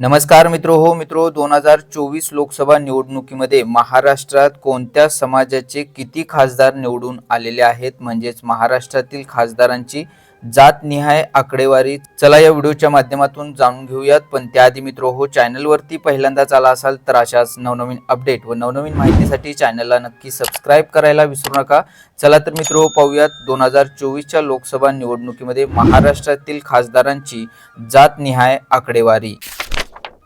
नमस्कार मित्रो हो मित्रो दोन हजार चोवीस लोकसभा निवडणुकीमध्ये महाराष्ट्रात कोणत्या समाजाचे किती खासदार निवडून आलेले आहेत? म्हणजेच महाराष्ट्रातील खासदारांची जातनिहाय आकडेवारी चला या व्हिडिओच्या माध्यमातून जाणून घेऊयात. पण त्याआधी मित्रो हो चॅनलवरती पहिल्यांदाच आला असाल तर अशाच नवनवीन अपडेट व नवनवीन माहितीसाठी चॅनलला नक्की सबस्क्राईब करायला विसरू नका. चला तर मित्रो पाहूयात दोन हजार चोवीसच्या लोकसभा निवडणुकीमध्ये महाराष्ट्रातील खासदारांची जातनिहाय आकडेवारी.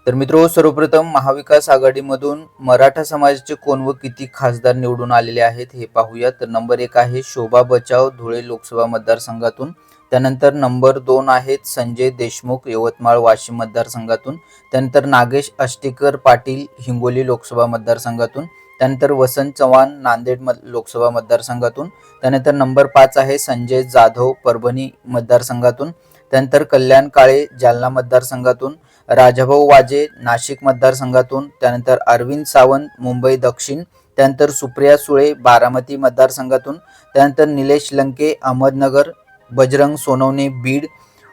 तर मित्रो सर्वप्रथम महाविकास आघाडीमधून मराठा समाजाचे कोण व किती खासदार निवडून आलेले आहेत हे पाहूया. तर नंबर एक आहे शोभा बचाव धुळे लोकसभा मतदारसंघातून. त्यानंतर नंबर दोन आहेत संजय देशमुख यवतमाळ वाशिम मतदारसंघातून. त्यानंतर नागेश अष्टीकर पाटील हिंगोली लोकसभा मतदारसंघातून. त्यानंतर वसंत चव्हाण नांदेड मत लोकसभा मतदारसंघातून. त्यानंतर नंबर पाच आहे संजय जाधव परभणी मतदारसंघातून. त्यानंतर कल्याण काळे जालना मतदारसंघातून. राजाभाऊ वाजे नाशिक मतदारसंघातून त्यानंतर अरविंद सावंत मुंबई दक्षिण त्यानंतर सुप्रिया सुळे बारामती मतदारसंघातून त्यानंतर निलेश लंके अहमदनगर बजरंग सोनवणे बीड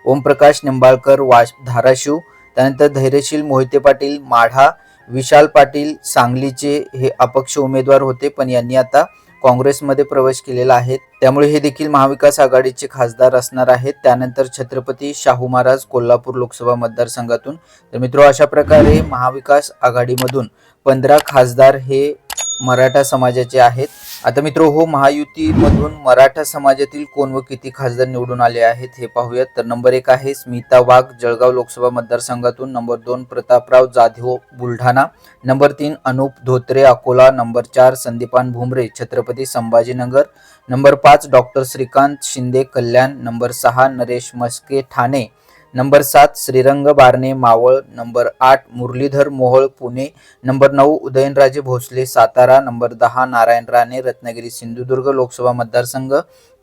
ओमप्रकाश निंबाळकर वाश धाराशिव त्यानंतर धैर्यशील मोहिते पाटील माढा विशाल पाटील सांगलीचे हे अपक्ष उमेदवार होते पण यांनी आता काँग्रेसमध्ये प्रवेश केलेला आहे. त्यामुळे हे देखील महाविकास आघाडीचे खासदार असणार आहेत. त्यानंतर छत्रपती शाहू महाराज कोल्हापूर लोकसभा मतदारसंघातून. तर मित्रो अशा प्रकारे महाविकास आघाडीमधून पंधरा खासदार हे मराठा समाजाचे आहेत. आता मित्र हो महायुतीमधून मराठा समाजातील कोण व किती खासदार निवडून आले आहेत हे पाहूयात. तर नंबर एक आहे स्मिता वाघ जळगाव लोकसभा मतदारसंघातून. नंबर दोन प्रतापराव जाधव बुलढाणा. नंबर तीन अनुप धोत्रे अकोला. नंबर चार संदीपान भुमरे छत्रपती संभाजीनगर. नंबर पाच डॉक्टर श्रीकांत शिंदे कल्याण. नंबर सहा नरेश मस्के ठाणे. नंबर सात श्रीरंग बारणे मावळ. नंबर आठ मुरलीधर मोहोळ पुणे. नंबर नऊ उदयनराजे भोसले सातारा. नंबर दहा नारायण राणे रत्नागिरी सिंधुदुर्ग लोकसभा मतदारसंघ.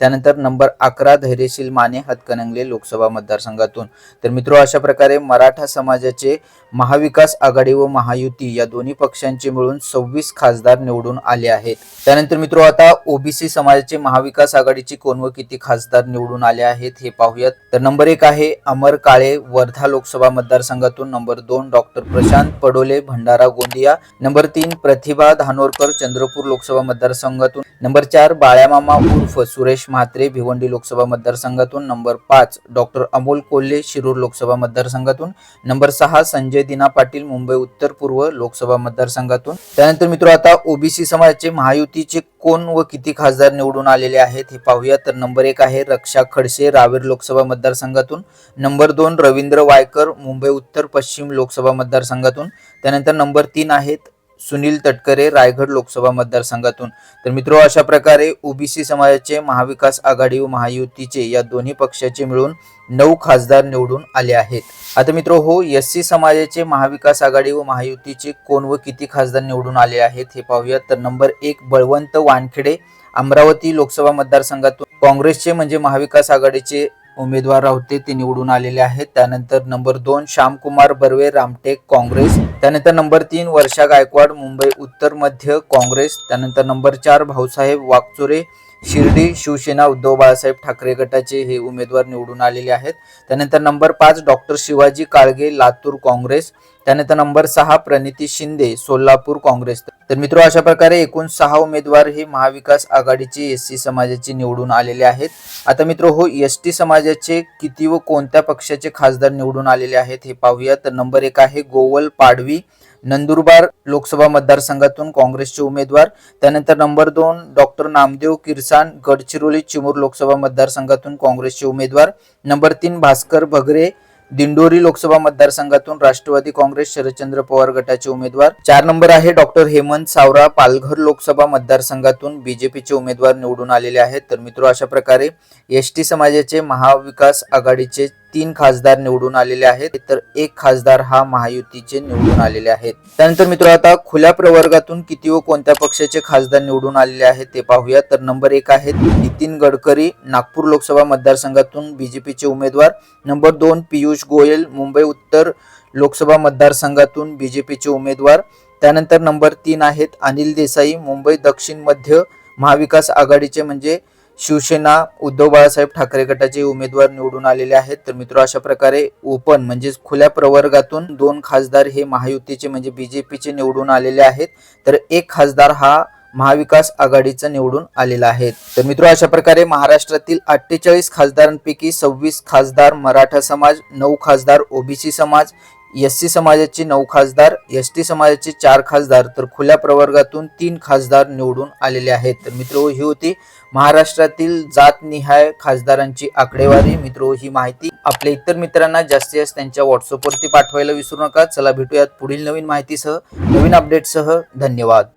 त्यानंतर नंबर अकरा धैर्यशील माने हतकनंगले लोकसभा मतदारसंघातून. तर मित्रो अशा प्रकारे मराठा समाजाचे महाविकास आघाडी व महायुती या दोन्ही पक्षांचे मिळून सव्वीस खासदार निवडून आले आहेत. त्यानंतर मित्रो आता ओबीसी समाजाचे महाविकास आघाडीचे कोण व किती खासदार निवडून आले आहेत हे पाहूयात. तर नंबर एक आहे अमर काळे वर्धा लोकसभा मतदारसंघातून नंबर दोन डॉक्टर प्रशांत पडोले भंडारा गोंदिया. नंबर तीन प्रतिभा धानोरकर चंद्रपूर लोकसभा मतदारसंघातून. नंबर चार बाळ्यामामा उर्फ सुरेश म्हात्रे भिवंडी लोकसभा मतदारसंघातून. नंबर पाच डॉक्टर अमोल कोल्हे शिरूर लोकसभा मतदारसंघातून. नंबर सहा संजय दिना पाटील मुंबई उत्तर पूर्व लोकसभा मतदारसंघातून. त्यानंतर मित्र आता ओबीसी समाजाचे महायुतीचे कोण व किती खासदार निवडून आलेले आहेत हे पाहूया. तर नंबर एक आहे रक्षा खडसे रावेर लोकसभा मतदारसंघातून. नंबर दोन रवींद्र वायकर मुंबई उत्तर पश्चिम लोकसभा मतदारसंघातून. त्यानंतर नंबर तीन आहेत सुनील तटकरे रायगड लोकसभा मतदारसंघातून. तर मित्रो अशा प्रकारे ओबीसी समाजाचे महाविकास आघाडी व महायुतीचे या दोन्ही पक्षाचे मिळून नऊ खासदार निवडून आले आहेत. आता मित्र हो एस सी समाजाचे महाविकास आघाडी व महायुतीचे कोण व किती खासदार निवडून आले आहेत हे पाहूयात. तर नंबर एक बळवंत वानखेडे अमरावती लोकसभा मतदारसंघातून. काँग्रेसचे म्हणजे महाविकास आघाडीचे उमेदवार होते ते निवडून आलेले आहेत. त्यानंतर नंबर दोन श्यामकुमार बर्वे रामटेक काँग्रेस. त्यानंतर नंबर तीन वर्षा गायकवाड मुंबई उत्तर मध्य काँग्रेस. त्यानंतर नंबर चार भाऊसाहेब वागचोरे शिर्डी शिवसेना उद्धव बाळासाहेब ठाकरे गटाचे हे उमेदवार निवडून आलेले आहेत. त्यानंतर नंबर पाच डॉक्टर शिवाजी काळगे लातूर काँग्रेस. त्यानंतर नंबर सहा प्रणिती शिंदे सोलापूर काँग्रेस. तर मित्र अशा प्रकारे एकूण सहा उमेदवार हे महाविकास आघाडीचे एस सी समाजाचे निवडून आलेले आहेत. आता मित्र हो एस टी समाजाचे किती व कोणत्या पक्षाचे खासदार निवडून आलेले आहेत हे पाहूया. तर नंबर एक आहे गोवल पाडवी नंदुरबार लोकसभा मतदारसंघातून काँग्रेसचे उमेदवार. त्यानंतर नंबर दोन डॉक्टर नामदेव किरसान गडचिरोली चिमूर लोकसभा मतदारसंघातून काँग्रेसचे उमेदवार. नंबर तीन भास्कर भगरे दिंडोरी लोकसभा मतदारसंघातून राष्ट्रवादी काँग्रेस शरदचंद्र पवार गटाचे उमेदवार. चार नंबर आहे डॉक्टर हेमंत सावरा पालघर लोकसभा मतदारसंघातून बीजेपीचे उमेदवार निवडून आलेले आहेत. तर मित्र अशा प्रकारे एस टी समाजाचे महाविकास आघाडीचे तीन खासदार निवडून आलेले आहेत तर एक खासदार हा महायुतीचे निवडून आलेले आहेत. त्यानंतर मित्र आता खुल्या प्रवर्गातून किती व कोणत्या पक्षाचे खासदार निवडून आलेले आहेत ते पाहूया. तर नंबर एक आहेत नितीन गडकरी नागपूर लोकसभा मतदारसंघातून बीजेपीचे उमेदवार. नंबर दोन पियुष गोयल मुंबई उत्तर लोकसभा मतदारसंघातून बीजेपीचे उमेदवार. त्यानंतर नंबर तीन आहेत अनिल देसाई मुंबई दक्षिण मध्य महाविकास आघाडीचे म्हणजे शिवसेना उद्धव बाळासाहेब ठाकरे गटाचे उमेदवार निवडून आलेले आहेत. तर मित्र अशा प्रकारे ओपन म्हणजेच खुल्या प्रवर्गातून दोन खासदार हे महायुतीचे म्हणजे बीजेपीचे निवडून आलेले आहेत. तर एक खासदार हा महाविकास आघाडीचा निवडून आलेला आहे. तर मित्र अशा प्रकारे महाराष्ट्रातील अठ्ठेचाळीस खासदारांपैकी सव्वीस खासदार मराठा समाज नऊ खासदार ओबीसी समाज एस सी समाजाचे नऊ खासदार एस टी समाजाचे चार खासदार तर खुल्या प्रवर्गातून तीन खासदार निवडून आलेले आहेत. तर मित्र ही होती महाराष्ट्रातील जातनिहाय खासदारांची आकडेवारी. मित्र ही माहिती आपल्या इतर मित्रांना जास्तीत जास्त त्यांच्या व्हॉट्सअपवरती पाठवायला विसरू नका. चला भेटूयात पुढील नवीन माहितीसह नवीन अपडेटसह धन्यवाद.